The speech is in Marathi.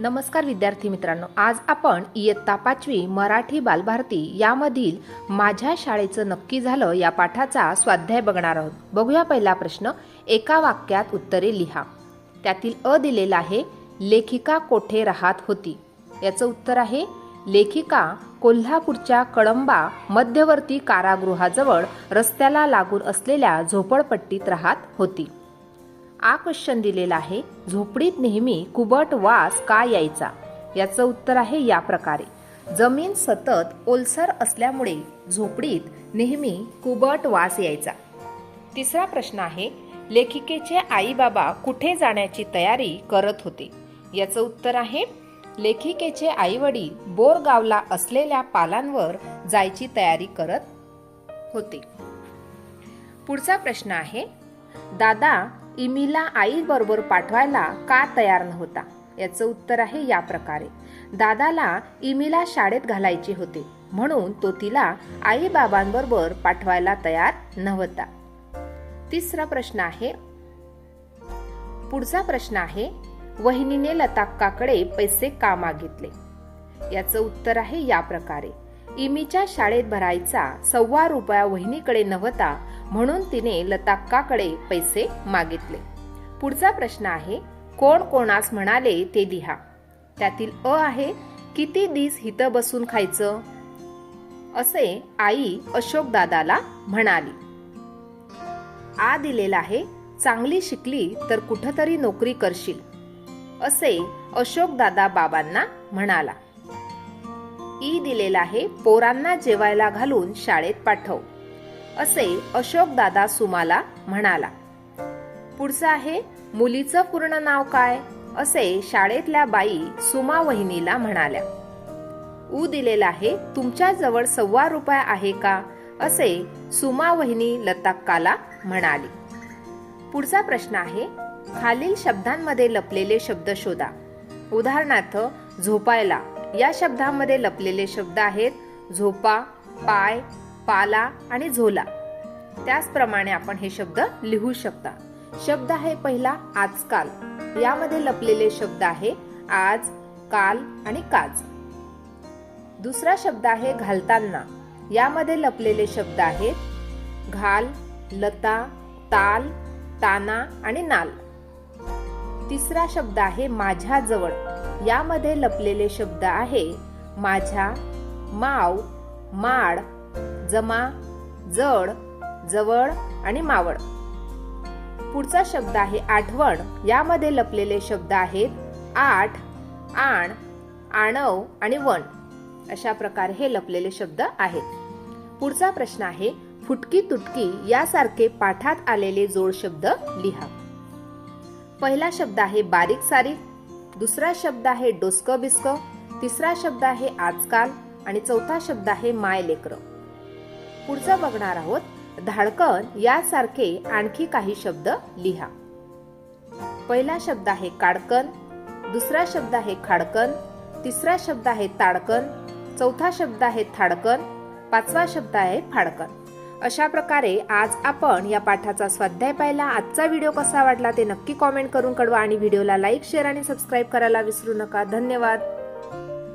नमस्कार विद्यार्थी मित्रांनो आज आपण इयत्ता पाचवी मराठी बालभारती यामधील माझ्या शाळेचं नक्की झालं या पाठाचा स्वाध्याय बघणार आहोत. बघूया पहिला प्रश्न एका वाक्यात उत्तरे लिहा. त्यातील अ दिलेला आहे लेखिका कोठे राहत होती? याचं उत्तर आहे लेखिका कोल्हापूरच्या कळंबा मध्यवर्ती कारागृहाजवळ रस्त्याला लागून असलेल्या झोपडपट्टीत राहत होती. आ क्वेश्चन दिलेला आहे झोपडीत नेहमी कुबट वास का यायचा? याचं उत्तर आहे या प्रकारे. जमीन सतत ओलसर असल्यामुळे झोपडीत नेहमी कुबट वास यायचा. तिसरा प्रश्न आहे लेखिकेचे आई बाबा कुठे जाण्याची तयारी करत होते? याचं उत्तर आहे लेखिकेचे आई वडील बोरगावला असलेल्या पालांवर जायची तयारी करत होते. पुढचा प्रश्न आहे दादा इमीला आईबरोबर पाठवायला का तयार नव्हता? याचं उत्तर आहे या प्रकारे. दादाला इमीला शाळेत घालायचे होते. म्हणून तो तिला आई बाबांबरोबर पाठवायला तयार नव्हता. तिसरा प्रश्न आहे. पुढचा प्रश्न आहे वहिनीने लताक्काकडे पैसे का मागितले? याचं उत्तर आहे या प्रकारे. इमीच्या शाळेत भरायचा सव्वा रुपया वहिनीकडे नव्हता म्हणून तिने लताक्काकडे पैसे मागितले. पुढचा प्रश्न आहे कोण कोणास म्हणाले ते लिहा. त्यातील अ आहे किती दिस हित बसून खायचं? असे आई अशोक दादाला म्हणाली. आ दिलेला आहे चांगली शिकली तर कुठतरी नोकरी करशील. असे अशोक दादा बाबांना म्हणाला. ई दिलेला आहे पोरांना जेवायला घालून शाळेत पाठव. असे अशोक दादा सुमाला म्हणाला पुढचं आहे मुलीचं पूर्ण नाव काय? असे शाळेतल्या बाई सुमा वहिनीला म्हणाल्या ऊ दिलेला आहे तुमच्या जवळ सव्वा रुपया आहे का? असे सुमा वहिनी लताक्काला म्हणाली पुढचा प्रश्न आहे खालील शब्दांमध्ये लपलेले शब्द शोधा. उदाहरणार्थ झोपायला. या शब्दामध्ये लपलेले शब्द आहेत झोपा पाय पाला आणि झोला. त्याचप्रमाणे आपण हे शब्द लिहू शकता. शब्द आहे पहिला आजकाल. यामध्ये लपलेले शब्द आहे आज काल आणि काज. दुसरा शब्द आहे घालताना. यामध्ये लपलेले शब्द आहेत घाल लता ताल ताना आणि नाल. तिसरा शब्द आहे माझ्या जवळ यामध्ये लपलेले शब्द आहे माझ्या माव माड जमा जड जवळ आणि मावळ. पुढचा शब्द आहे आठवण. यामध्ये लपलेले शब्द आहेत आठ आण आणव आणि वण अशा प्रकारे हे लपलेले शब्द आहेत. पुढचा प्रश्न आहे फुटकी तुटकी यासारखे पाठात आलेले जोड शब्द लिहा. पहिला शब्द आहे बारीक सारीक. दुसरा शब्द आहे डोसक बिस्क. तिसरा शब्द आहे आजकाल. आणि चौथा शब्द आहे माय लेकर पुढचं बघणार आहोत. धाडकन यासारखे आणखी काही शब्द लिहा. पहिला शब्द आहे काडकन दुसरा शब्द आहे खाडकन तिसरा शब्द आहे ताडकन चौथा शब्द आहे थाडकन पाचवा शब्द आहे फाडकन. अशा प्रकारे आज आपण या पाठाचा स्वाध्याय पाहिला. आजचा व्हिडिओ कसा वाटला ते नक्की कॉमेंट करून कळवा आणि व्हिडिओला लाईक शेअर आणि सबस्क्राईब करायला विसरू नका. धन्यवाद.